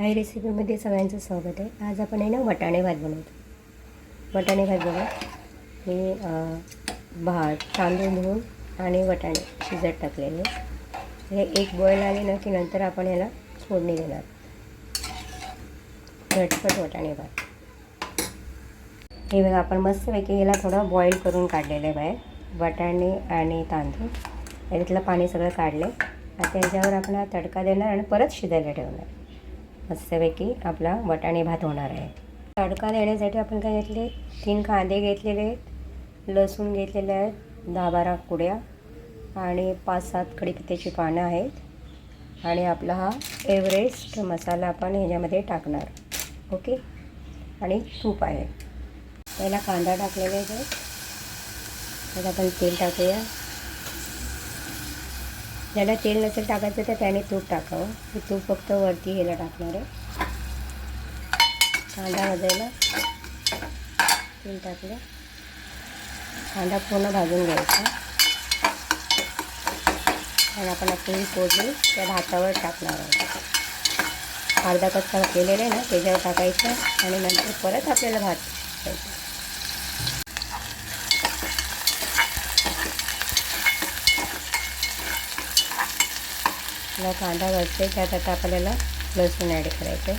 काही रेसिपीमध्ये सगळ्यांचं स्वागत आहे. आज आपण आहे ना वटाणे भात बनवतो. वटाणे भात बघा. मी भात तांदूळ धुवून आणि वटाणे शिजत टाकलेले. हे एक बॉईल आले ना की नंतर आपण याला फोडणी देणार. झटपट वटाणे भात. हे बघा आपण मस्तपैकी याला थोडं बॉईल करून काढलेलं आहे बाहेर. वाटाणे आणि तांदूळ. याच्यातलं पाणी सगळं काढलं आहे आता त्याच्यावर आपण हा तडका देणार आणि परत शिजायला ठेवणार. मस्तपैकी आपला वटाणे भात होणार आहे. तडका देण्यासाठी आपण काय घेतले? तीन कांदे घेतलेले आहेत लसूण घेतलेले आहेत दहा बारा कुड्या आणि पाच सात कडीपत्त्याची पानं आहेत आणि आपला हा एव्हरेस्ट मसाला आपण ह्याच्यामध्ये टाकणार. ओके? आणि तूप आहे. त्याला कांदा टाकलेला आहे. त्याला त्यात आपण तेल टाकूया. ज्याला तेल नसेल टाकायचं तर त्याने तूप टाकावं. मी तूप फक्त वरती ह्याला टाकणार आहे. कांदा भाजायला तेल टाकलं. कांदा पूर्ण भाजून घ्यायचा. आणि आपण आपली फोडणी त्या भातावर टाकणार आहोत. अर्धा कच्चा केलेला आहे ना त्याच्यावर टाकायचं आणि नंतर परत आपल्याला भात टाकायचा आपला कांदा भाजते त्यात आता आपल्याला लसूण ॲड करायचं.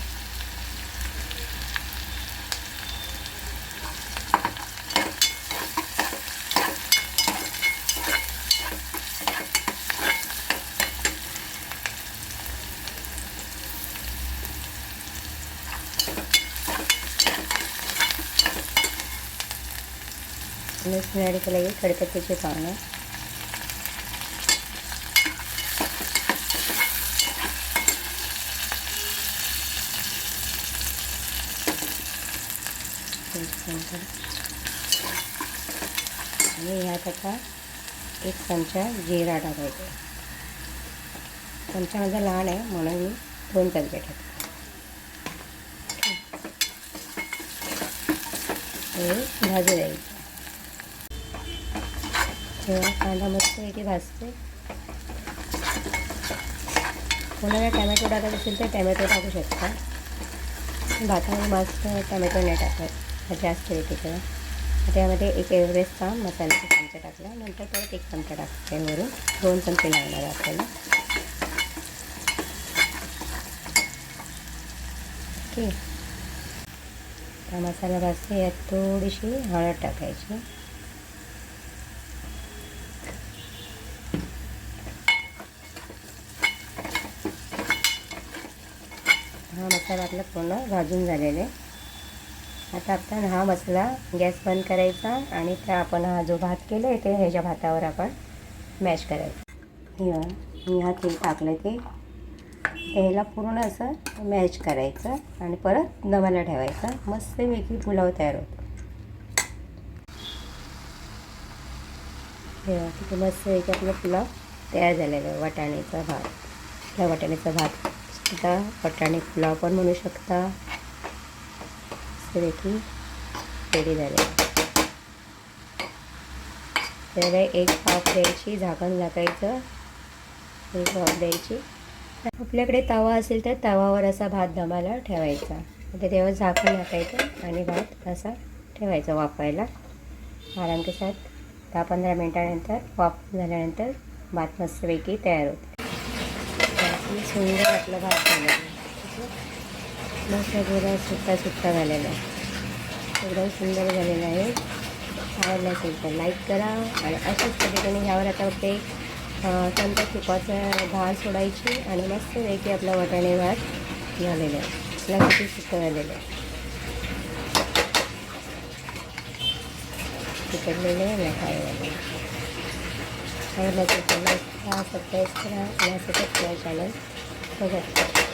आहे लसूण ॲड केलं की कडपत्त्याची पानं. त्याच्यानंतर आणि ह्यात आता एक चमचा जिरा टाकायचा. चमचा माझा लहान आहे म्हणून मी दोन चमचे टाकते. हे भाजू द्यायचं तेव्हा कांदा मस्त इथे भाजते. कोणाला टॅमॅटो टाकायचं असेल तर टॅमॅटो टाकू शकता. भातामध्ये मस्त टॅमॅटो नाही टाकत. जास्त येते तेव्हा त्यामध्ये एक एव्हरेस्टचा मसाल्याचा चमचा टाकला. नंतर परत एक चमचा टाकते वरून. दोन चमचे लागणार आपल्याला. ओके. हा मसाला भाजते. यात थोडीशी हळद टाकायची. हा मसाला आपला पूर्ण भाजून झालेला आहे. आता आपण हा मसाला गॅस बंद करायचा आणि त्या आपण हा जो भात केला आहे ते ह्याच्या भातावर आपण मॅश करायचं. हे मी हा तेल टाकलं ते. ह्याला पूर्ण असं मॅश करायचं आणि परत दमाला ठेवायचं. मस्तपैकी पुलाव तयार होतो. हे बघा, मस्त एक आपला पुलाव तयार झालेला आहे वाटाण्याचा भात. त्या वाटाण्याचा भात सुद्धा वाटाणे पुलाव पण म्हणू शकता. देखील रेडी झाले. त्याला एक वाफ द्यायची झाकण झाकायचं एक वाफ द्यायची आपल्याकडे तवा असेल तर तवावर असा भात दमाला ठेवायचा. म्हणजे तेव्हा झाकण टाकायचं आणि भात असा ठेवायचा वापरायला आराम के साथ दहा पंधरा मिनटानंतर वाफ झाल्यानंतर भात मस्तपैकी तयार होते. सुंदर आपलं भात झालं मस्त गोऱ्या सुट्टा सुट्टा झालेला आहे. एकदम सुंदर झालेला आहे. आवडला असेल तर लाईक करा आणि अशाच पद्धतीने ह्यावर आता ते संत तुपाचं भात सोडायची आणि मस्त वेगळी आपला वटाणे भात झालेला आहे. आपला किती झालेलं आहे तिकडलेले आहे ना काय वगैरे आवडला असेल तर लाईक करा सबस्क्राईब करा आणि असं चॅनल बघत